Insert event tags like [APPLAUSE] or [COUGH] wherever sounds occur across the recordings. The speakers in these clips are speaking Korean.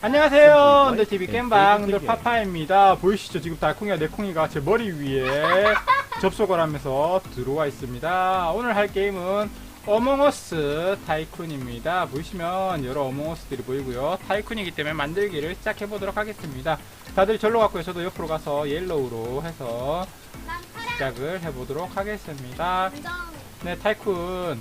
안녕하세요. 언더TV 겜방 언더 파파입니다. 보이시죠? 지금 달콩이와 내콩이가 제 머리 위에 [LAUGHS] 접속을 하면서 들어와 있습니다. 오늘 할 게임은 어몽어스 타이쿤입니다. 보이시면 여러 어몽어스들이 보이고요. 타이쿤이기 때문에 만들기를 시작해 보도록 하겠습니다. 다들 절로 갔고요. 저도 옆으로 가서 옐로우로 해서 시작을 해보도록 하겠습니다. 네, 타이쿤.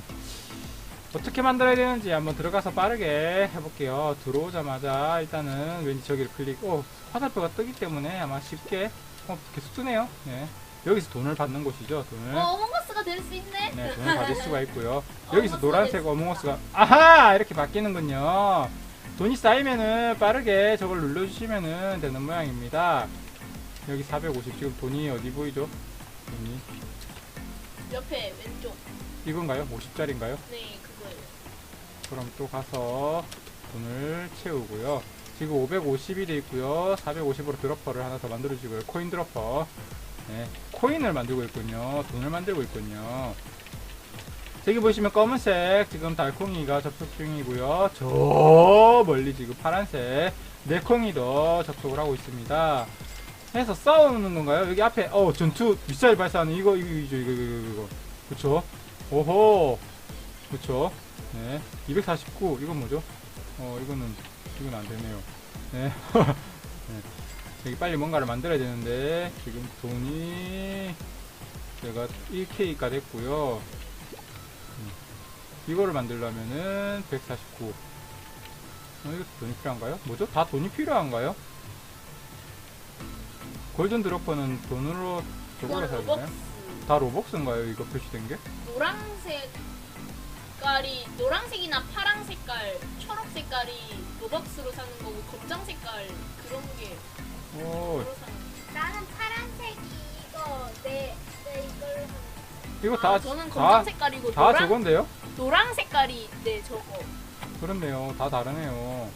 어떻게 만들어야 되는지 한번 들어가서 빠르게 해볼게요. 들어오자마자 일단은 왠지 저기를 클릭, 오, 화살표가 뜨기 때문에 아마 쉽게, 어, 계속 뜨네요. 네. 여기서 돈을 받는 곳이죠, 돈을. 어, 어몽어스가 될 수 있네. 네, 돈을 받을 수가 있고요. [LAUGHS] 여기서 노란색. 어몽어스가, 아하! 이렇게 바뀌는군요. 돈이 쌓이면은 빠르게 저걸 눌러주시면은 되는 모양입니다. 여기 450, 지금 돈이 어디 보이죠? 돈이. 옆에 왼쪽. 이건가요? 50짜리인가요? 네, 그럼 또 가서 돈을 채우고요. 지금 550이 돼 있고요. 450으로 드러퍼를 하나 더 만들어주고요. 코인 드러퍼. 네, 코인을 만들고 있군요. 돈을 만들고 있군요. 저기 보시면 검은색 지금 달콩이가 접속 중이고요. 저 멀리 지금 파란색 내콩이도 접속을 하고 있습니다. 해서 싸우는 건가요? 여기 앞에 어 전투 미사일 발사하는 이거 이거 이거 이거 이거 이거 그쵸? 오호 그쵸? 네. 249. 이건 뭐죠? 어, 이거는, 이건 안 되네요. 네. [LAUGHS] 네. 여기 빨리 뭔가를 만들어야 되는데, 지금 돈이, 제가 1K가 됐고요. 음. 이거를 만들려면은, 149. 어, 이것도 돈이 필요한가요? 뭐죠? 다 돈이 필요한가요? 골든 드로퍼는 돈으로, 저걸로 사야. 되나요? 다 로벅스인가요? 이거 표시된 게? 노란색 색깔이 노란색이나 파랑 색깔, 초록 색깔이 로벅스로 사는 거고 검정 색깔 그런 게 오, 그로 사는 거. 나는 파란색이 이거 내, 내 이걸로 하는 이거 아, 다, 저는 검정 다, 색깔이고 다 노란 저건데요? 노랑 색깔이 네 저거. 그렇네요. 다 다르네요.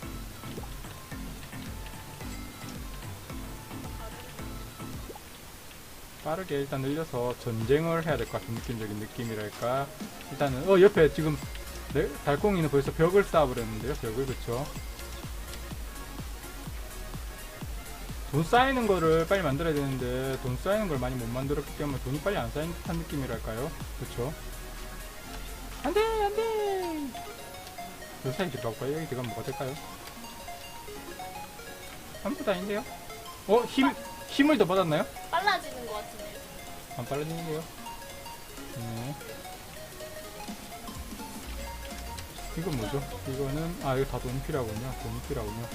빠르게 일단 늘려서 전쟁을 해야 될 것 같은 느낌적인 느낌이랄까. 일단은, 어, 옆에 지금, 네, 달콩이는 벌써 벽을 쌓아버렸는데요. 벽을, 그쵸? 돈 쌓이는 거를 빨리 만들어야 되는데, 돈 쌓이는 걸 많이 못 만들었기 때문에 돈이 빨리 안 쌓인 듯한 느낌이랄까요? 그쵸? 안 돼! 안 돼! 요 사이 들어가볼까요? 여기 들어가면 뭐가 될까요? 아무것도 아닌데요? 어? 힘, 힘을 더 받았나요? 빨라지는 것 같은데요. 안 빨라지는데요? 네. 이건 뭐죠? 이거는, 아, 이거 다 돈이 필요하군요. 돈이 필요하군요.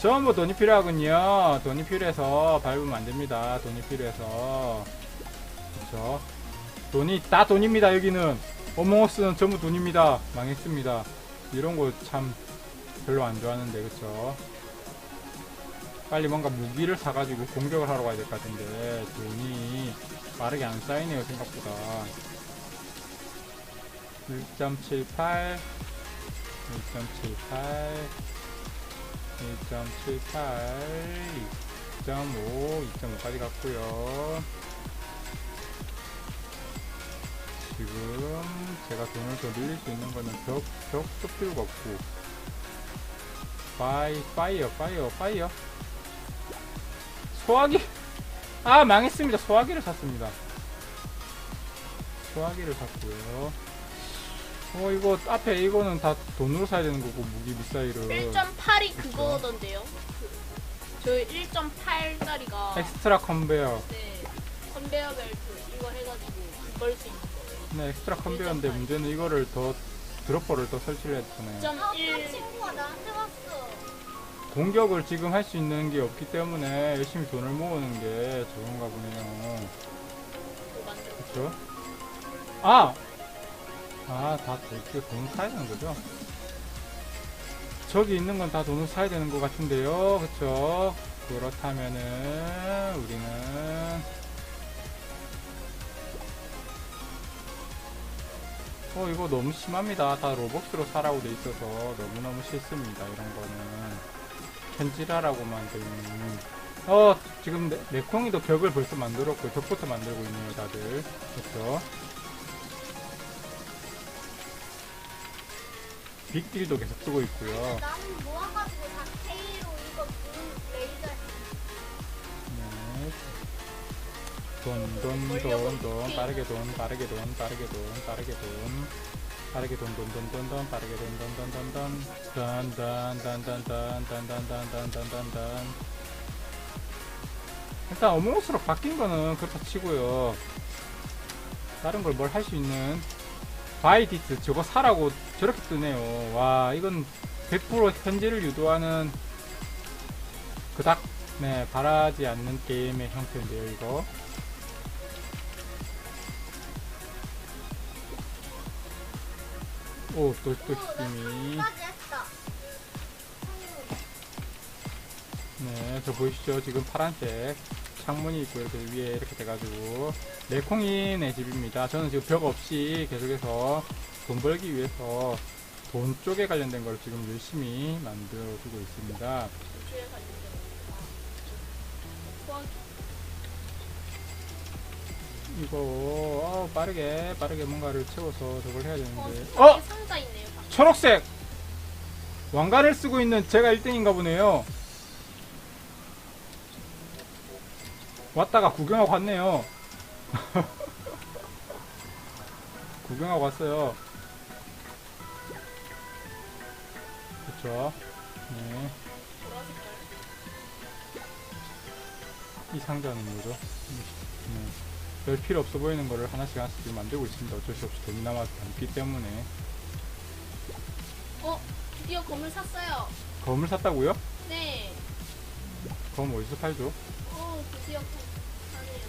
전부 돈이 필요하군요. 돈이 필요해서 밟으면 안 됩니다. 돈이 필요해서. 그쵸. 돈이, 다 돈입니다, 여기는. 어몽어스는 전부 돈입니다. 망했습니다. 이런 거 참 별로 안 좋아하는데, 그쵸. 빨리 뭔가 무기를 사가지고 공격을 하러 가야 될 것 같은데, 돈이 빠르게 안 쌓이네요, 생각보다. 1.78, 1.78, 1.78, 2.5, 2.5까지 갔고요. 지금 제가 돈을 더 늘릴 수 있는 거는 벽, 벽도 필요가 없고. 파이, 파이어, 파이어, 파이어. 소화기! 아, 망했습니다. 소화기를 샀습니다. 소화기를 샀고요. 어, 이거, 앞에 이거는 다 돈으로 사야 되는 거고, 무기 미사일은. 1.8이 그거던데요. 그, 저희 1.8짜리가 엑스트라 컨베어. 네 컨베어 벨트 이거 해가지고 걸 수 있는 거예요. 네, 엑스트라 컨베어인데 문제는 이거를 더, 드로퍼를 더 설치를 해야 되잖아요. 거. 어떤 1.1 친구가 나한테 왔어. 공격을 지금 할 수 있는 게 없기 때문에 열심히 돈을 모으는 게 좋은가 보네요. 그쵸? 아! 아, 다 이렇게 돈을 사야 되는 거죠? 저기 있는 건 다 돈을 사야 되는 것 같은데요. 그쵸? 그렇다면은, 우리는, 어, 이거 너무 심합니다. 다 로벅스로 사라고 돼 있어서 너무너무 싫습니다. 이런 거는. 현지라라고만 되어있는. 어 지금 내, 내콩이도 벽을 벌써 만들었고 벽부터 만들고 있네요 다들. 그렇죠 빅딜도 계속 쓰고 있고요. 나는 모아가지고 돈돈돈돈. 네. 빠르게 돈 빠르게 돈 빠르게 돈 빠르게 돈. 빠르게 돈, 돈, 돈, 돈, 돈, 빠르게 돈, 돈, 돈, 돈, 돈. 단, 단, 단, 단, 단, 단, 단, 단, 단, 단, 단, 단. 일단 어몽어스로 바뀐 거는 그렇다 치고요. 다른 걸 뭘 할 수 있는 바이디스 저거 사라고 저렇게 뜨네요. 와, 이건 100% 현질을 유도하는 그닥 네 바라지 않는 게임의 형태인데요, 이거. 오, 또, 또 힘이. 네, 저 보이시죠? 지금 파란색 창문이 있고 이렇게 위에 이렇게 돼가지고 내콩이네 집입니다. 저는 지금 벽 없이 계속해서 돈 벌기 위해서 돈 쪽에 관련된 걸 지금 열심히 만들어주고 있습니다. 이거 어, 빠르게 빠르게 뭔가를 채워서 저걸 해야 어, 되는데 어? 어 상자 있네요. 초록색 왕관을 쓰고 있는 제가 1등인가 보네요. 왔다가 구경하고 갔네요. [LAUGHS] 구경하고 왔어요. 그쵸. 네. 보라 색깔. 이 상자는 뭐죠? 네. 별 필요 없어 보이는 거를 하나씩 하나씩 지금 만들고 있습니다. 어쩔 수 없이 돈이 남아서 남기 때문에. 어, 드디어 검을 샀어요. 검을 샀다고요? 네. 검 어디서 팔죠? 어, 드디어 사네요.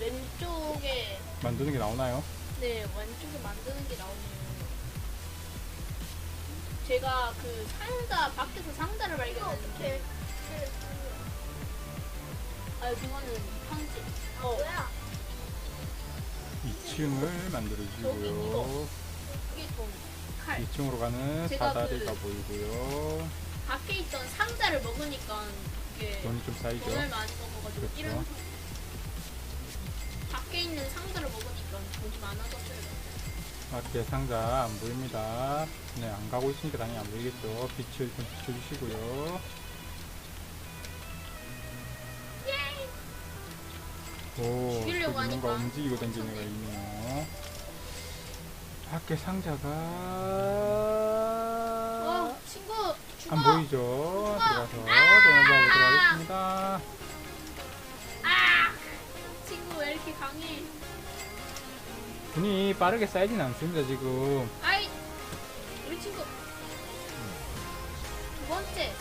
왼쪽에, 만드는 게 나오나요? 네, 왼쪽에 만드는 게 나오네요. 제가 그 상자, 밖에서 상자를 발견했는데? 아, 그거는. 어. 어, 뭐야? 2층을 만들어주고요. 이게 돈, 칼. 2층으로 가는 제가 사다리가 그- 보이고요. 밖에 있던 상자를 먹으니까 이게 돈이 좀 쌓이죠. 돈을 많이 먹어가지고 그렇죠. 이런 밖에 있는 상자를 먹으니까 돈이 많아졌어요. 밖에 상자 안 보입니다. 네, 안 가고 있으니까 당연히 안 보이겠죠. 빛을 좀 비춰주시고요. 오, 죽이려고 뭔가 하니까 움직이고 다니는 애가 있네요. 밖에 상자가 어, 친구 죽어. 안 보이죠? 들어가서 돈을 모아보도록 하겠습니다. 아, 친구 왜 이렇게 강해? 돈이 빠르게 쌓이진 않습니다, 지금. 아이, 우리 친구. 두 번째,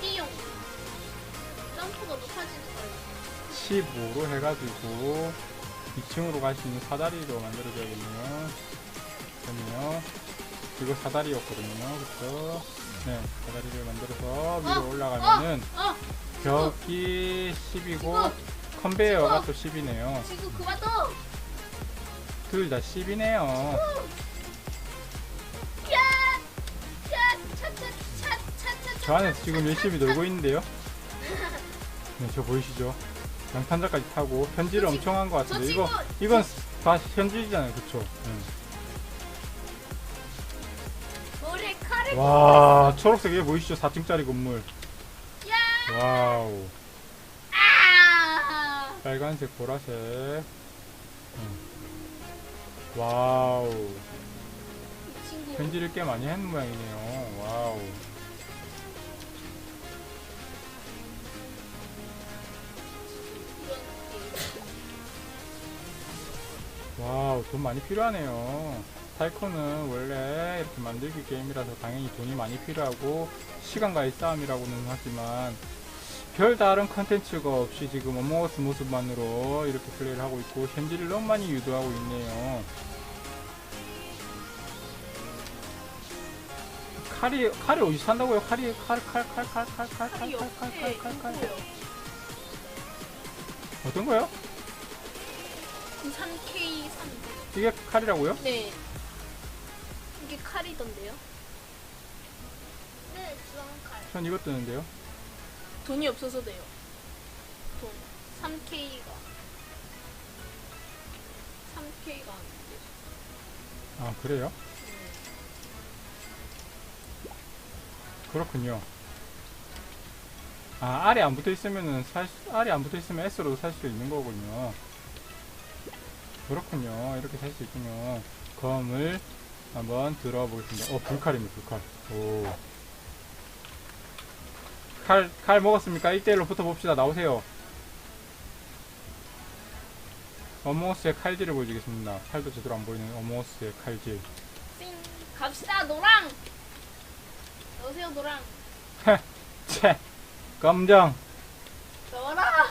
띠용. 점프가 높아지는 거예요. 15로 해가지고 2층으로 갈 수 있는 사다리로 만들어줘야겠네요. 그러네요. 이거 사다리였거든요. 그쵸? 네, 사다리를 만들어서 위로 어, 올라가면은 어, 벽이 10이고 컨베이어가 또 10이네요. 친구 그만 둬. 둘다 10이네요. 야, 야, 차차차차차차. 저 안에서 지금 열심히 놀고 있는데요. [LAUGHS] 네, 저 보이시죠? 양탄자까지 타고 현질을 저 친- 엄청 한 것 저 같은데 친구, 이거 이건 다 현질이잖아요, 그쵸? 네. 머리에 칼을 와 초록색 이 보이시죠? 4층짜리 건물 야, 와우 아. 빨간색 보라색 음. 와우 친구. 편지를 꽤 많이 한 모양이네요 와우 와우 돈 많이 필요하네요 타이코는 원래 이렇게 만들기 게임이라서 당연히 돈이 많이 필요하고 시간과의 싸움이라고는 하지만 별 다른 컨텐츠가 없이 지금 어몽어스 모습만으로 이렇게 플레이를 하고 있고 현질을 너무 많이 유도하고 있네요 칼이 칼이 어디서 산다고요? 칼이 칼 칼 칼 칼 칼 칼 칼 칼이 칼 옆에 칼칼칼 있고요. 어떤 거요? 부산 K 3. 이게 칼이라고요? 네. 이게 칼이던데요? 네, 주황 칼. 전 이거 뜨는데요 돈이 없어서 돼요. 돈. 3K가. 3K가 안 돼. 아 그래요? 그렇군요. 아, 알이 안 붙어 있으면은 살, 수- 알이 안 붙어 있으면 S로도 살 수 있는 거군요. 그렇군요. 이렇게 살 수 있군요. 검을 한번 들어보겠습니다. 어, 불칼입니다, 불칼. 오. 칼, 칼 먹었습니까? 1대1로 붙어봅시다. 나오세요. 어몽어스의 칼질을 보여주겠습니다. 칼도 제대로 안 보이는 어몽어스의 칼질. 띵 갑시다 노랑 여보세요 노랑 [LAUGHS] 채! 검정! 나와라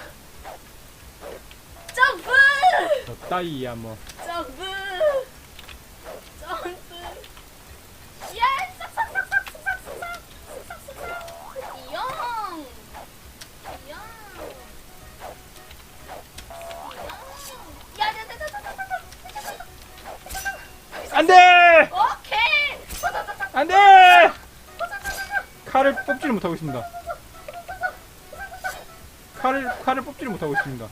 점프 저 따위야, 뭐. 점프! 점프! 예! 싹싹싹싹싹싹싹 싹싹싹 이영! 이영! 안 돼! 오케이! 안 돼! 칼을 뽑지를 못하고 있습니다. 칼을, 칼을 뽑지를 못하고 있습니다.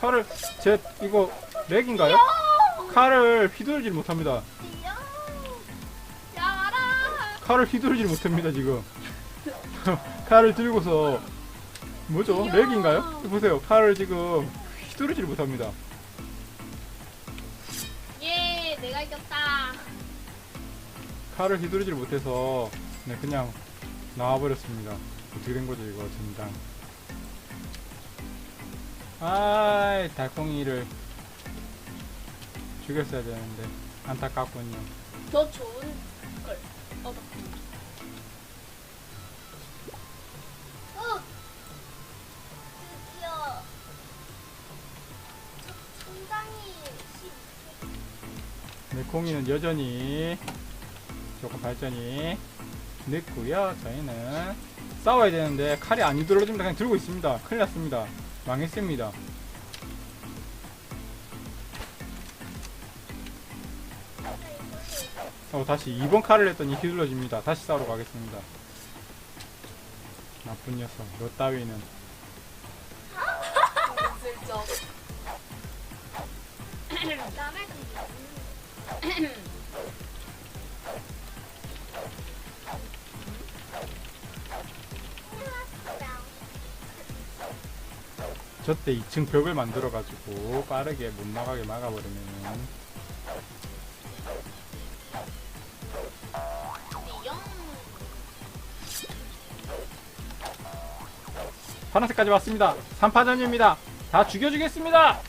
칼을, 제, 이거, 렉인가요? 칼을 휘두르질 못합니다. 칼을 휘두르질 못합니다, 지금. [LAUGHS] 칼을 들고서, 뭐죠? 렉인가요? 보세요. 칼을 지금 휘두르질 못합니다. 예 내가 이겼다 칼을 휘두르질 못해서, 네, 그냥 나와버렸습니다. 어떻게 된 거죠, 이거, 진당. 아이, 달콩이를 죽였어야 되는데, 안타깝군요. 더 좋은 걸 얻었습니다 어! 드디어 상당히 쉽게 네, 콩이는 여전히 조금 발전이 늦고요. 저희는 싸워야 되는데 칼이 안 휘둘러집니다. 그냥 들고 있습니다. 큰일 났습니다. 망했습니다. 어, 다시 2번 칼을 했더니 휘둘러집니다. 다시 싸우러 가겠습니다. 나쁜 녀석. 너 따위는. 저때 2층 벽을 만들어가지고 빠르게 못 나가게 막아버리면은 파란색까지 왔습니다. 3파전입니다. 다 죽여주겠습니다.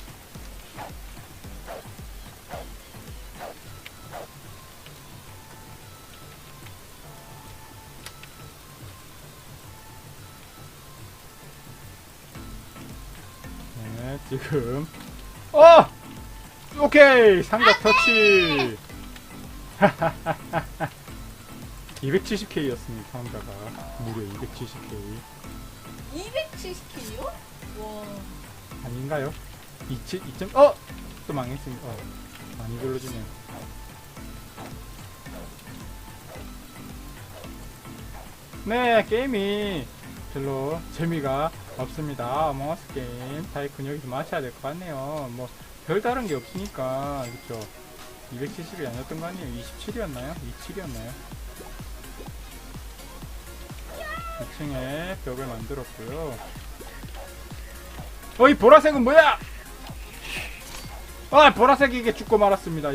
네, 지금 어! 오케이! 상자 터치! [LAUGHS] 270K였습니다, 상자가. 무려 270K. 270K요? 와 아닌가요? 2, 2점, 어! 또 망했습니다. 어, 많이 걸러지네요. 네, 게임이 별로 재미가 없습니다. 어머스 게임. 타이쿤 여기서 마쳐야 될 것 같네요. 뭐, 별다른 게 없으니까, 그쵸. 270이 아니었던 거 아니에요? 27이었나요? 27이었나요? 2층에 벽을 만들었고요. 어, 이 보라색은 뭐야? 아, 보라색이 이게 죽고 말았습니다.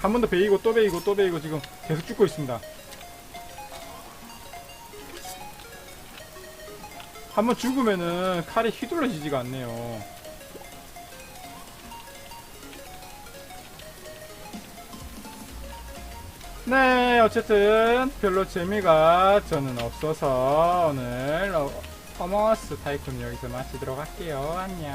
한 번 더 베이고 또 베이고 또 베이고 지금 계속 죽고 있습니다. 한 번 죽으면은 칼이 휘둘러지지가 않네요. 네, 어쨌든 별로 재미가 저는 없어서 오늘 어, 어머스 타이쿤 여기서 마치도록 할게요. 안녕.